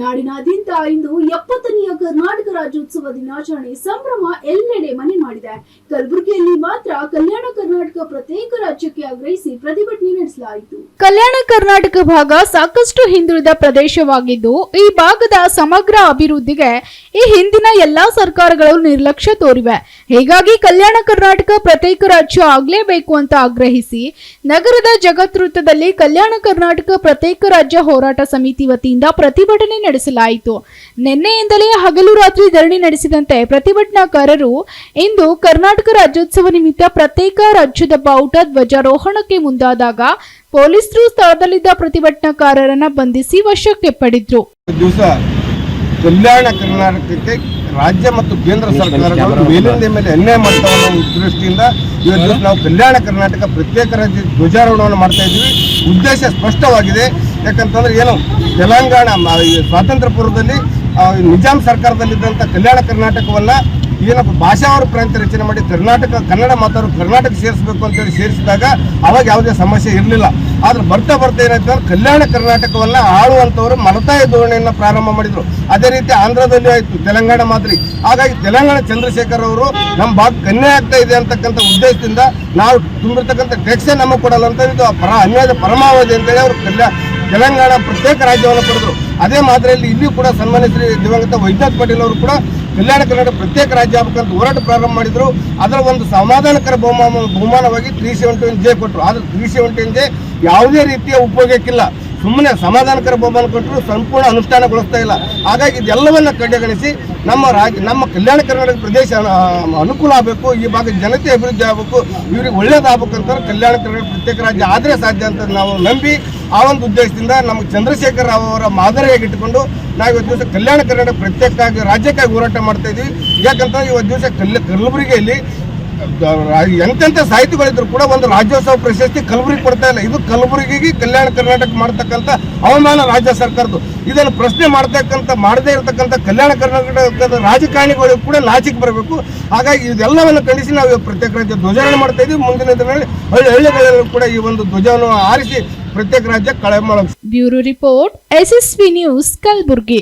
ನಾಡಿನಾದ್ಯಂತ ಇಂದು ಎಪ್ಪತ್ತನೆಯ ಕರ್ನಾಟಕ ರಾಜ್ಯೋತ್ಸವ ದಿನಾಚರಣೆ ಸಂಭ್ರಮ ಎಲ್ಲೆಡೆ ಮನೆ ಮಾಡಿದೆ. ಕಲಬುರಗಿಯಲ್ಲಿ ಮಾತ್ರ ಕಲ್ಯಾಣ ಕರ್ನಾಟಕ ಪ್ರತ್ಯೇಕ ರಾಜ್ಯಕ್ಕೆ ಆಗ್ರಹಿಸಿ ಪ್ರತಿಭಟನೆ ನಡೆಸಲಾಯಿತು. ಕಲ್ಯಾಣ ಕರ್ನಾಟಕ ಭಾಗ ಸಾಕಷ್ಟು ಹಿಂದುಳಿದ ಪ್ರದೇಶವಾಗಿದ್ದು, ಈ ಭಾಗದ ಸಮಗ್ರ ಅಭಿವೃದ್ಧಿಗೆ ಈ ಹಿಂದಿನ ಎಲ್ಲಾ ಸರ್ಕಾರಗಳು ನಿರ್ಲಕ್ಷ್ಯ ತೋರಿವೆ. ಹೀಗಾಗಿ ಕಲ್ಯಾಣ ಕರ್ನಾಟಕ ಪ್ರತ್ಯೇಕ ರಾಜ್ಯ ಆಗ್ಲೇಬೇಕು ಅಂತ ಆಗ್ರಹಿಸಿ, ನಗರದ ಜಗತ್ ಕಲ್ಯಾಣ ಕರ್ನಾಟಕ ಪ್ರತ್ಯೇಕ ರಾಜ್ಯ ಹೋರಾಟ ಸಮಿತಿ ವತಿಯಿಂದ ಪ್ರತಿಭಟನೆ ನಡೆಸಲಾಯಿತು. ನಿನ್ನೆಯಿಂದಲೇ ಹಗಲು ರಾತ್ರಿ ಧರಣಿ ನಡೆಸಿದಂತೆ ಪ್ರತಿಭಟನಾಕಾರರು ಇಂದು ಕರ್ನಾಟಕ ರಾಜ್ಯೋತ್ಸವ ನಿಮಿತ್ತ ಪ್ರತ್ಯೇಕ ರಾಜ್ಯದ ಬಾವುಟ ಧ್ವಜಾರೋಹಣಕ್ಕೆ ಮುಂದಾದಾಗ ಪೊಲೀಸರು ಸ್ಥಳದಲ್ಲಿದ್ದ ಪ್ರತಿಭಟನಾಕಾರರನ್ನ ಬಂಧಿಸಿ ವಶಕ್ಕೆ ಪಡೆದ್ರು. ದಿವಸ ಕಲ್ಯಾಣ ಕರ್ನಾಟಕಕ್ಕೆ ರಾಜ್ಯ ಮತ್ತು ಕೇಂದ್ರ ಸರ್ಕಾರಗಳು ಮೇಲಿಂದ ಮೇಲೆ ಅನ್ಯಾಯ ಮಾಡ್ತಾ ದೃಷ್ಟಿಯಿಂದ ಇವತ್ತು ನಾವು ಕಲ್ಯಾಣ ಕರ್ನಾಟಕ ಪ್ರತ್ಯೇಕ ರಾಜ್ಯ ಧ್ವಜಾರೋಹಣವನ್ನು ಮಾಡ್ತಾ ಇದ್ದೀವಿ. ಉದ್ದೇಶ ಸ್ಪಷ್ಟವಾಗಿದೆ. ಯಾಕಂತಂದ್ರೆ ಏನು ತೆಲಂಗಾಣ ಸ್ವಾತಂತ್ರ್ಯ ಪೂರ್ವದಲ್ಲಿ ನಿಜಾಮ್ ಸರ್ಕಾರದಲ್ಲಿದ್ದಂಥ ಕಲ್ಯಾಣ ಕರ್ನಾಟಕವನ್ನು ಏನಪ್ಪ ಭಾಷಾವಾರು ಪ್ರಾಂತ್ಯ ರಚನೆ ಮಾಡಿ ಕರ್ನಾಟಕ, ಕನ್ನಡ ಮಾತಾಡೋರು ಕರ್ನಾಟಕ ಸೇರಿಸಬೇಕು ಅಂತೇಳಿ ಸೇರಿಸಿದಾಗ ಅವಾಗ ಯಾವುದೇ ಸಮಸ್ಯೆ ಇರಲಿಲ್ಲ. ಆದ್ರೆ ಬರ್ತಾ ಬರ್ತಾ ಏನಾಯ್ತು ಅಂದ್ರೆ ಕಲ್ಯಾಣ ಕರ್ನಾಟಕವನ್ನು ಆಳುವಂಥವರು ಮಲತಾಯ ಧೋರಣೆಯನ್ನ ಪ್ರಾರಂಭ ಮಾಡಿದ್ರು. ಅದೇ ರೀತಿ ಆಂಧ್ರದಲ್ಲಿ ಆಯ್ತು, ತೆಲಂಗಾಣ ಮಾದರಿ. ಹಾಗಾಗಿ ತೆಲಂಗಾಣ ಚಂದ್ರಶೇಖರ್ ಅವರು ನಮ್ಮ ಭಾಗ ಕನ್ಯೆ ಆಗ್ತಾ ಇದೆ ಅಂತಕ್ಕಂಥ ಉದ್ದೇಶದಿಂದ ನಾವು ತುಂಬಿರ್ತಕ್ಕಂಥ ಟ್ಯಾಕ್ಸೇ ನಮಗೆ ಕೊಡಲ್ಲ ಅಂತ ಇದು ಪರ, ಅನ್ಯಾಯದ ಪರಮಾವಧಿ ಅಂತೇಳಿ ಅವರು ಕಲ್ಯಾಣ ತೆಲಂಗಾಣ ಪ್ರತ್ಯೇಕ ರಾಜ್ಯವನ್ನು ಪಡೆದರು. ಅದೇ ಮಾದರಿಯಲ್ಲಿ ಇಲ್ಲಿಯೂ ಕೂಡ ಸನ್ಮಾನ್ಯ ದಿವಂಗತ ವೈದ್ಯನಾಥ್ ಪಾಟೀಲ್ ಅವರು ಕೂಡ ಕಲ್ಯಾಣ ಕರ್ನಾಟಕ ಪ್ರತ್ಯೇಕ ರಾಜ್ಯ ಆಗಬೇಕಂತ ಹೋರಾಟ ಪ್ರಾರಂಭ ಮಾಡಿದರು. ಅದರ ಒಂದು ಸಮಾಧಾನಕರ ಬಹುಮಾನ, ಬಹುಮಾನವಾಗಿ ತ್ರೀ ಸೆವೆಂಟಿ ಒನ್ ಜೆ ಕೊಟ್ಟರು ಆದರೆ ತ್ರೀ ಸೆವೆಂಟಿ ಜೆ ಯಾವುದೇ ರೀತಿಯ ಉಪಯೋಗಕ್ಕಿಲ್ಲ. ಸುಮ್ಮನೆ ಸಮಾಧಾನಕರ ಬಹುಮಾನ ಕೊಟ್ಟರು ಸಂಪೂರ್ಣ ಅನುಷ್ಠಾನಗೊಳಿಸ್ತಾ ಇಲ್ಲ. ಹಾಗಾಗಿ ಇದೆಲ್ಲವನ್ನ ಕಡೆಗಣಿಸಿ ನಮ್ಮ ರಾಜ್ಯ, ನಮ್ಮ ಕಲ್ಯಾಣ ಕರ್ನಾಟಕ ಪ್ರದೇಶ ಅನುಕೂಲ ಆಗಬೇಕು, ಈ ಭಾಗದ ಜನತೆ ಅಭಿವೃದ್ಧಿ ಆಗಬೇಕು, ಇವರಿಗೆ ಒಳ್ಳೇದಾಗಬೇಕಂತ ಕಲ್ಯಾಣ ಕರ್ನಾಟಕ ಪ್ರತ್ಯೇಕ ರಾಜ್ಯ ಆದರೆ ಸಾಧ್ಯ ಅಂತ ನಾವು ನಂಬಿ ಆ ಒಂದು ಉದ್ದೇಶದಿಂದ ನಮಗೆ ಚಂದ್ರಶೇಖರ್ ರಾವ್ ಅವರ ಮಾದರಿಯಾಗಿ ಇಟ್ಟುಕೊಂಡು ನಾವು ಇವತ್ತು ದಿವಸ ಕಲ್ಯಾಣ ಕರ್ನಾಟಕ ಪ್ರತ್ಯೇಕ ರಾಜ್ಯಕ್ಕಾಗಿ ಹೋರಾಟ ಮಾಡ್ತಾ ಇದ್ವಿ. ಯಾಕಂತಂದ್ರೆ ಇವತ್ತು ದಿವಸ ಕಲ್ಯ ಕಲಬುರಗಿಯಲ್ಲಿ ಎಂತೆಂಥ ಸಾಹಿತಿಗಳಿದ್ರು ಕೂಡ ಒಂದು ರಾಜ್ಯೋತ್ಸವ ಪ್ರಶಸ್ತಿ ಕಲಬುರಗಿ ಕೊಡ್ತಾ ಇಲ್ಲ. ಇದು ಕಲಬುರಗಿಗೆ ಕಲ್ಯಾಣ ಕರ್ನಾಟಕ ಮಾಡ್ತಕ್ಕಂಥ ಅವಮಾನ ರಾಜ್ಯ ಸರ್ಕಾರದ್ದು. ಇದನ್ನು ಪ್ರಶ್ನೆ ಮಾಡ್ತಕ್ಕಂಥ ಮಾಡದೇ ಇರತಕ್ಕಂಥ ಕಲ್ಯಾಣ ಕರ್ನಾಟಕದ ರಾಜಕಾರಣಿಗಳಿಗೂ ಕೂಡ ನಾಚಿಕ್ ಬರಬೇಕು. ಹಾಗಾಗಿ ಇದೆಲ್ಲವನ್ನು ಖಂಡಿಸಿ ನಾವು ಪ್ರತ್ಯೇಕ ರಾಜ್ಯ ಧ್ವಜಾರೋಹಣ ಮಾಡ್ತಾ ಮುಂದಿನ ದಿನಗಳಲ್ಲಿ ಹಳ್ಳಿ ಹಳ್ಳಿಗಳಲ್ಲೂ ಕೂಡ ಈ ಒಂದು ಧ್ವಜವನ್ನು ಆರಿಸಿ ಪ್ರತ್ಯೇಕ ರಾಜ್ಯ ಕಳೆ ಮಾಡೋದು bureau report SSV news Kalaburagi